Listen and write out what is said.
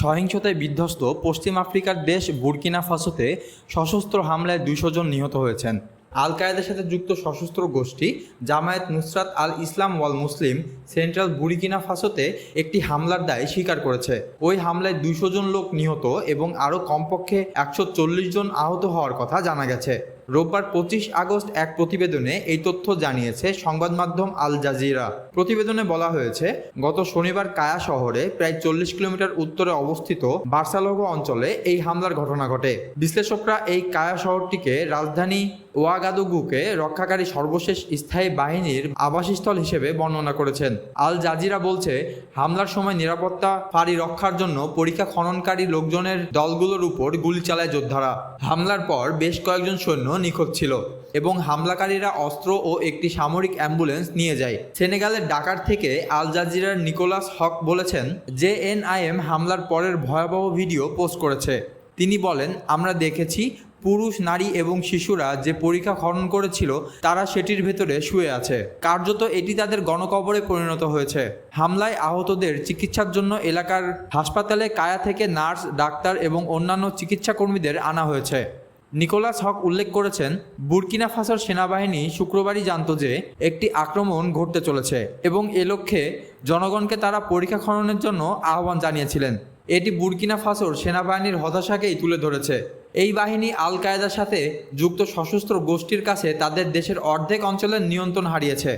সহিংসতায় বিধ্বস্ত পশ্চিম আফ্রিকার দেশ বুরকিনা ফাসোতে সশস্ত্র হামলায় দুইশো জন নিহত হয়েছেন। আল কায়েদার সাথে যুক্ত সশস্ত্র গোষ্ঠী Jamaat Nusrat al Islam wal Muslimin central Burkina ফাসোতে একটি হামলার দায় স্বীকার করেছে। ওই হামলায় দুইশো জন লোক নিহত এবং আরও কমপক্ষে একশো চল্লিশ জন আহত হওয়ার কথা জানা গেছে। রোববার পঁচিশ আগস্ট এক প্রতিবেদনে এই তথ্য জানিয়েছে সংবাদ মাধ্যম আল জাজিরা। প্রতিবেদনে বলা হয়েছে, গত শনিবার কায়া শহরে প্রায় চল্লিশ কিলোমিটার উত্তরে অবস্থিত বার্সালোগো অঞ্চলে এই হামলার ঘটনা ঘটে। বিশ্লেষকরা এই কায়া শহরটিকে রাজধানী ওয়াগাদুগুকে রক্ষাকারী সর্বশেষ স্থায়ী বাহিনীর আবাসস্থল হিসেবে বর্ণনা করেছেন। আল জাজিরা বলছে, হামলার সময় নিরাপত্তা ফাঁড়ি রক্ষার জন্য পরীক্ষা খননকারী লোকজনের দলগুলোর উপর গুলি চালায় যোদ্ধারা। হামলার পর বেশ কয়েকজন সৈন্য নিখোঁজ ছিল এবং হামলাকারীরা অস্ত্র ও একটি সামরিক অ্যাম্বুলেন্স নিয়ে যায়। সেনেগালের ডাকার থেকে আল জাজিরার নিকোলাস হক বলেছেন যে এনআইএম হামলার পরের ভয়াবহ ভিডিও পোস্ট করেছে। তিনি বলেন, আমরা দেখেছি পুরুষ, নারী এবং শিশুরা যে পরীক্ষা খনন করেছিল, তারা সেটির ভেতরে শুয়ে আছে। কার্যত এটি তাদের গণকবরে পরিণত হয়েছে। হামলায় আহতদের চিকিৎসার জন্য এলাকার হাসপাতালে কায়া থেকে নার্স, ডাক্তার এবং অন্যান্য চিকিৎসা কর্মীদের আনা হয়েছে। নিকোলাস হক উল্লেখ করেছেন, বুরকিনা ফাসোর সেনাবাহিনী শুক্রবারই জানত যে একটি আক্রমণ ঘটতে চলেছে এবং এ লক্ষ্যে জনগণকে তারা পরীক্ষা খননের জন্য আহ্বান জানিয়েছিলেন। এটি বুরকিনা ফাসোর সেনাবাহিনীর হতাশাকেই তুলে ধরেছে। এই বাহিনী আল কায়েদার সাথে যুক্ত সশস্ত্র গোষ্ঠীর কাছে তাদের দেশের অর্ধেক অঞ্চলের নিয়ন্ত্রণ হারিয়েছে।